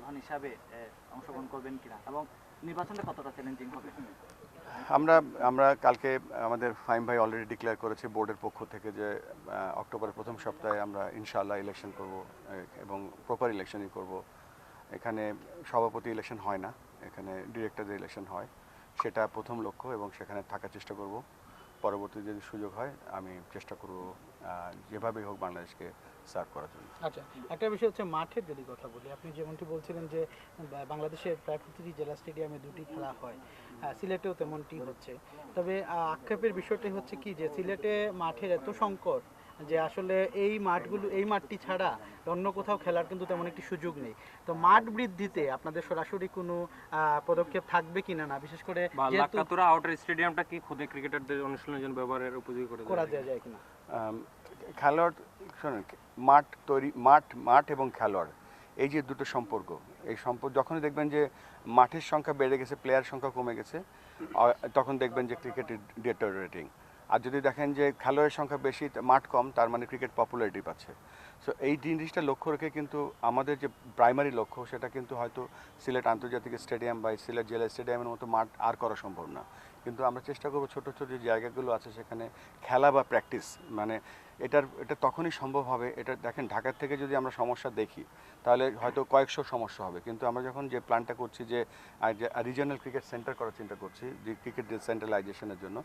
প্রধান হিসাবে অংশগ্রহণ করবেন কিনা? এবং নির্বাচনটা কতটা চ্যালেঞ্জিং হবে? আমরা আমরা কালকে আমাদের ফাইম ভাই অলরেডি ডিক্লেয়ার করেছে বোর্ডের পক্ষ থেকে যে অক্টোবরের প্রথম সপ্তাহে আমরা ইনশাআল্লাহ ইলেকশন করব এবং প্রপার ইলেকশনই করব। এখানে সভাপতি ইলেকশন হয় না, এখানে ডিরেক্টরদের ইলেকশন হয়। সেটা প্রথম লক্ষ্য এবং সেখানে থাকার চেষ্টা করব। পরবর্তী যদি সুযোগ হয়, আমি চেষ্টা করব যেভাবেই হোক বাংলাদেশকে সার্ভ করার জন্য। আচ্ছা একটা বিষয় হচ্ছে মাঠের যদি কথা বলি, আপনি যেমনটি বলছিলেন যে বাংলাদেশের প্রায় প্রতিটি জেলা স্টেডিয়ামে দুটি খেলা হয় সিলেটেও তেমনটি হচ্ছে। তবে আক্ষেপের বিষয়টি হচ্ছে কি যে, সিলেটে মাঠের এত সংকট যে আসলে এই মাঠগুলো এই মাঠটি ছাড়া অন্য কোথাও খেলার কিন্তু তেমন একটি সুযোগ নেই। তো মাঠ বৃদ্ধিতে আপনাদের সরাসরি কোনো পদক্ষেপ থাকবে কিনা না? বিশেষ করে আউটার স্টেডিয়ামটা কি খুদে ক্রিকেটারদের অনুশীলনের জন্য ব্যবহারের উপযোগী করে করা যায় যায় কিনা? খেলোয়াড় শোনেন মাঠ তৈরি মাঠ মাঠ এবং খেলোয়াড় এই যে দুটো সম্পর্ক এই সম্পর্ক যখনই দেখবেন যে মাঠের সংখ্যা বেড়ে গেছে প্লেয়ার সংখ্যা কমে গেছে তখন দেখবেন যে ক্রিকেটের ক্রিকেট ডিটোরেটিং। আর যদি দেখেন যে খেলোয়াড়ের সংখ্যা বেশি, মাঠ কম, তার মানে ক্রিকেট পপুলারিটি পাচ্ছে। সো এই জিনিসটা লক্ষ্য রেখে কিন্তু আমাদের যে প্রাইমারি লক্ষ্য, সেটা কিন্তু হয়তো সিলেট আন্তর্জাতিক স্টেডিয়াম বা সিলেট জেলা স্টেডিয়ামের মতো মাঠ আর করা সম্ভব না। কিন্তু আমরা চেষ্টা করব ছোট ছোট যে জায়গাগুলো আছে সেখানে খেলা বা প্র্যাকটিস মানে এটার, এটা তখনই সম্ভব হবে। এটা দেখেন, ঢাকার থেকে যদি আমরা সমস্যা দেখি, তাহলে হয়তো কয়েকশো সমস্যা হবে। কিন্তু আমরা যখন যে প্ল্যানটা করছি যে রিজিয়নাল ক্রিকেট সেন্টার করার চিন্তা করছি, যে ক্রিকেট সেন্ট্রালাইজেশনের জন্য,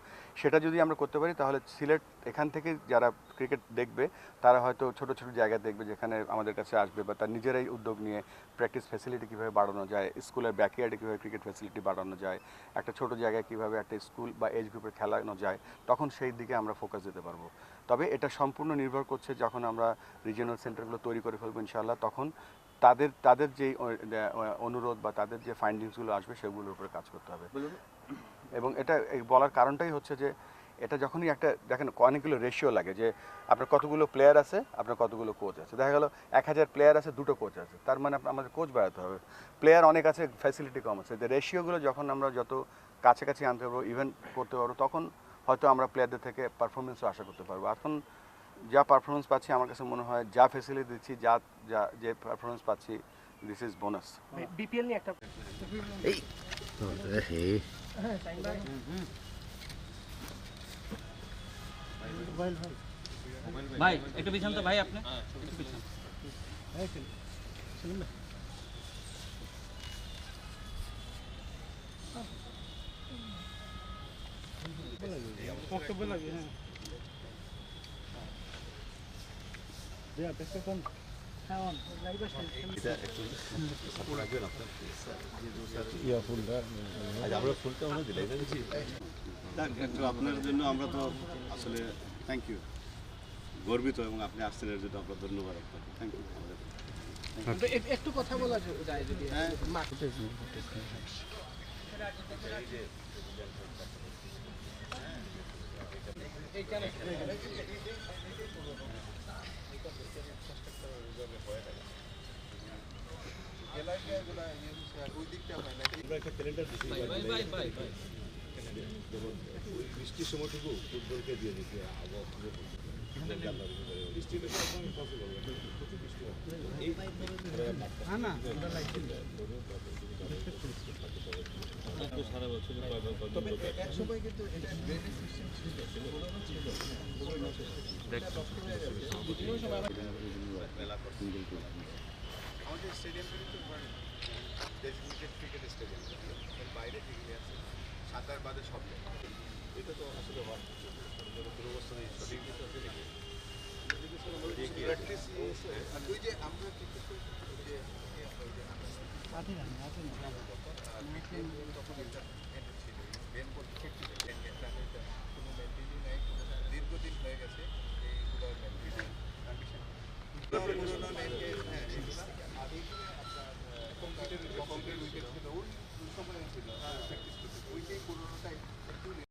সেটা যদি আমরা করতে পারি, তাহলে সিলেট এখান থেকে যারা ক্রিকেট দেখবে, তারা হয়তো ছোট ছোট জায়গা দেখবে যেখানে আমাদের কাছে আসবে বা তার নিজেরাই উদ্যোগ নিয়ে প্র্যাকটিস ফ্যাসিলিটি কীভাবে বাড়ানো যায়, স্কুলের ব্যাকইয়ার্ডে কীভাবে ক্রিকেট ফ্যাসিলিটি বাড়ানো যায়, একটা ছোট জায়গায় কীভাবে একটা স্কুল বা এজ গ্রুপের খেলানো যায় তখন সেই দিকে আমরা ফোকাস দিতে পারব। তবে এটা সম্পূর্ণ নির্ভর করছে যখন আমরা রিজিয়নাল সেন্টারগুলো তৈরি করে ফেলব ইনশাআল্লাহ তখন তাদের তাদের যেই অনুরোধ বা তাদের যে ফাইন্ডিংসগুলো আসবে সেগুলোর উপরে কাজ করতে হবে। এবং এটা বলার কারণটাই হচ্ছে যে এটা যখনই একটা দেখেন অনেকগুলো রেশিও লাগে যে আপনার কতগুলো প্লেয়ার আছে আপনার কতগুলো কোচ আছে। দেখা গেল এক হাজার প্লেয়ার আছে দুটো কোচ আছে। তার মানে আপনার- আমাদের কোচ বাড়াতে হবে। প্লেয়ার অনেক আছে ফ্যাসিলিটি কম আছে। যে রেশিওগুলো যখন আমরা যত কাছাকাছি আনতে পারব ইভেন্ট করতে পারব তখন হয়তো আমরা প্লেয়ারদের থেকে পারফরমেন্সও আশা করতে পারব। এখন যা পারফরমেন্স পাচ্ছি আমার কাছে মনে হয় যা ফেসিলিটি দিচ্ছি যা যা যে পারফরমেন্স পাচ্ছি দিস ইজ বোনাস বিপিএল নিয়ে একটা ভাই একটু পিছন তো ভাই আপনি। একটু পিছন বক্তব্য লাগে হ্যাঁ হ্যাঁ আপনার জন্য আমরা তো আসলে থ্যাংক ইউ গর্বিত এবং আপনি আসছেন এর জন্য আমরা ধন্যবাদ আপনাকে। থ্যাংক ইউ আমাদের একটু- কথা বলা যায় যদি বৃষ্টির সময়টুকু ফুটবলকে দিয়ে দিচ্ছি বৃষ্টি আমাদের স্টেডিয়ামগুলি তো ডেজিগনেটেড ক্রিকেট স্টেডিয়াম বাইরে যেগুলি আছে সাঁতার বাদে সব। এটা তো আসলে হওয়ার কিছু না। কারণ দুরবস্থা নেই সঠিক আছে নাকি দীর্ঘদিন হয়ে গেছে এইগুলো মেনটেন কম্পিউটার কম্পিউটার উইকেট ছিল ওই প্র্যাকটিস করতে ওইটাই পুরোনোটাই